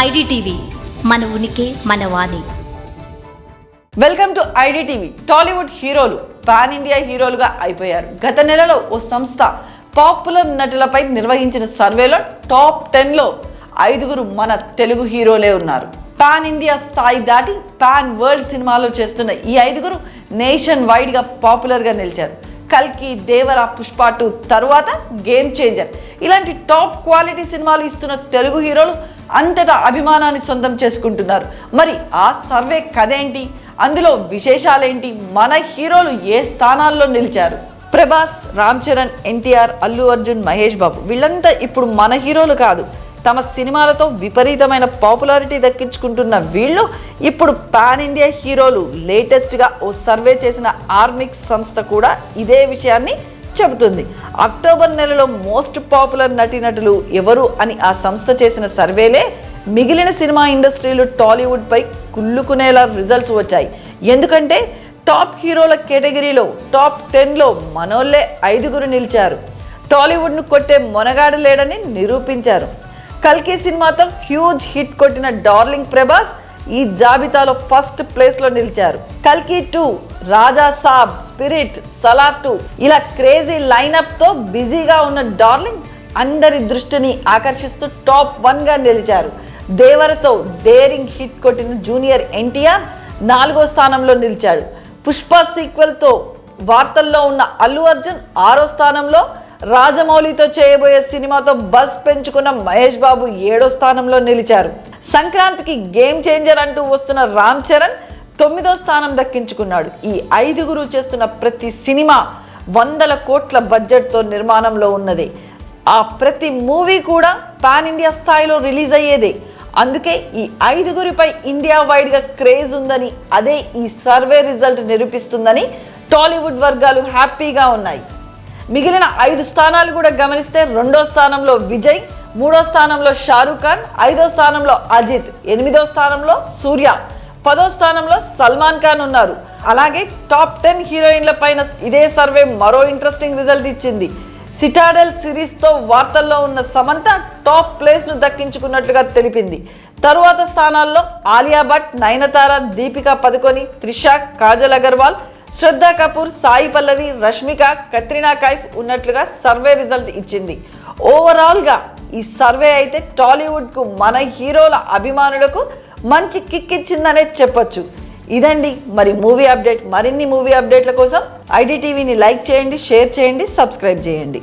IDTV మన ఉనికి మన వాణి. Welcome to IDTV. టాలీవుడ్ హీరోలు పాన్ ఇండియా హీరోలుగా అయిపోయారు. గత నెలలో ఓ సంస్థ పాపులర్ నటులపై నిర్వహించిన సర్వేలో టాప్ టెన్లో ఐదుగురు మన తెలుగు హీరోలే ఉన్నారు. పాన్ ఇండియా స్థాయి దాటి పాన్ వరల్డ్ సినిమాలు చేస్తున్న ఈ ఐదుగురు నేషన్ వైడ్గా పాపులర్గా నిలిచారు. కల్కి దేవర పుష్ప టూ తరువాత గేమ్ చేంజర్. ఇలాంటి టాప్ క్వాలిటీ సినిమాలు ఇస్తున్న తెలుగు హీరోలు అంతటా అభిమానాన్ని సొంతం చేసుకుంటున్నారు. మరి ఆ సర్వే కథేంటి అందులో విశేషాలేంటి? మన హీరోలు ఏ స్థానాల్లో నిలిచారు? ప్రభాస్ రామ్ చరణ్ ఎన్టీఆర్ అల్లు అర్జున్ మహేష్ బాబు వీళ్ళంతా ఇప్పుడు మన హీరోలు కాదు. తమ సినిమాలతో విపరీతమైన పాపులారిటీ దక్కించుకుంటున్న వీళ్ళు ఇప్పుడు పాన్ ఇండియా హీరోలు లేటెస్ట్గా ఓ సర్వే చేసిన ఆర్మిక్ సంస్థ కూడా ఇదే విషయాన్ని చెబుతుంది. అక్టోబర్ నెలలో మోస్ట్ పాపులర్ నటీనటులు ఎవరు అని ఆ సంస్థ చేసిన సర్వేలే మిగిలిన సినిమా ఇండస్ట్రీలు టాలీవుడ్పై కుళ్ళుకునేలా రిజల్ట్స్ వచ్చాయి. ఎందుకంటే టాప్ హీరోల కేటగిరీలో టాప్ టెన్లో మనోళ్ళే ఐదుగురు నిలిచారు. టాలీవుడ్ను కొట్టే మొనగాడు లేడని నిరూపించారు. కల్కి సినిమాతో హ్యూజ్ హిట్ కొట్టిన డార్లింగ్ ప్రభాస్ ఈ జాబితాలో ఫస్ట్ ప్లేస్లో నిలిచారు. కల్కి two Raja Saab spirit Salaar two ఇలా క్రేజీ లైనప్తో బిజీగా ఉన్న డార్లింగ్ అందరి దృష్టిని ఆకర్షిస్తూ టాప్ వన్గా నిలిచారు. దేవరతో డేరింగ్ హిట్ కొట్టిన జూనియర్ ఎన్టీఆర్ నాలుగో స్థానంలో నిలిచాడు. పుష్ప సీక్వెల్తో వార్తల్లో ఉన్న అల్లు అర్జున్ ఆరో స్థానంలో రాజమౌళితో చేయబోయే సినిమాతో బస్ పెంచుకున్న మహేష్ బాబు ఏడో స్థానంలో నిలిచారు. సంక్రాంతికి గేమ్ చేంజర్ అంటూ వస్తున్న రామ్ చరణ్ తొమ్మిదో స్థానం దక్కించుకున్నాడు. ఈ ఐదుగురు చేస్తున్న ప్రతి సినిమా వందల కోట్ల బడ్జెట్తో నిర్మాణంలో ఉన్నది. ఆ ప్రతి మూవీ కూడా పాన్ ఇండియా స్థాయిలో రిలీజ్ అయ్యేదే. అందుకే ఈ ఐదుగురిపై ఇండియా వైడ్గా క్రేజ్ ఉందని అదే ఈ సర్వే రిజల్ట్ నిరూపిస్తుందని టాలీవుడ్ వర్గాలు హ్యాపీగా ఉన్నాయి. మిగిలిన ఐదు స్థానాలు కూడా గమనిస్తే రెండో స్థానంలో విజయ్ మూడో స్థానంలో షారూఖ్ ఖాన్ ఐదో స్థానంలో అజిత్ ఎనిమిదో స్థానంలో సూర్య పదో స్థానంలో సల్మాన్ ఖాన్ ఉన్నారు. అలాగే టాప్ టెన్ హీరోయిన్ల పైన ఇదే సర్వే మరో ఇంట్రెస్టింగ్ రిజల్ట్ ఇచ్చింది. సిటాడెల్ సిరీస్తో వార్తల్లో ఉన్న సమంత టాప్ ప్లేస్ను దక్కించుకున్నట్లుగా తెలిపింది. తరువాత స్థానాల్లో ఆలియా భట్ నయనతార దీపికా పదుకొని త్రిష కాజల్ అగర్వాల్ శ్రద్ధ కపూర్ సాయి పల్లవి రష్మిక కత్రినా కైఫ్ ఉన్నట్లుగా సర్వే రిజల్ట్ ఇచ్చింది. ఓవరాల్గా ఈ సర్వే అయితే టాలీవుడ్కు మన హీరోల అభిమానులకు మంచి కిక్ ఇచ్చిందనే చెప్పొచ్చు. ఇదండి మరి మూవీ అప్డేట్. మరిన్ని మూవీ అప్డేట్ల కోసం ఐడి టీవీని లైక్ చేయండి షేర్ చేయండి సబ్స్క్రైబ్ చేయండి.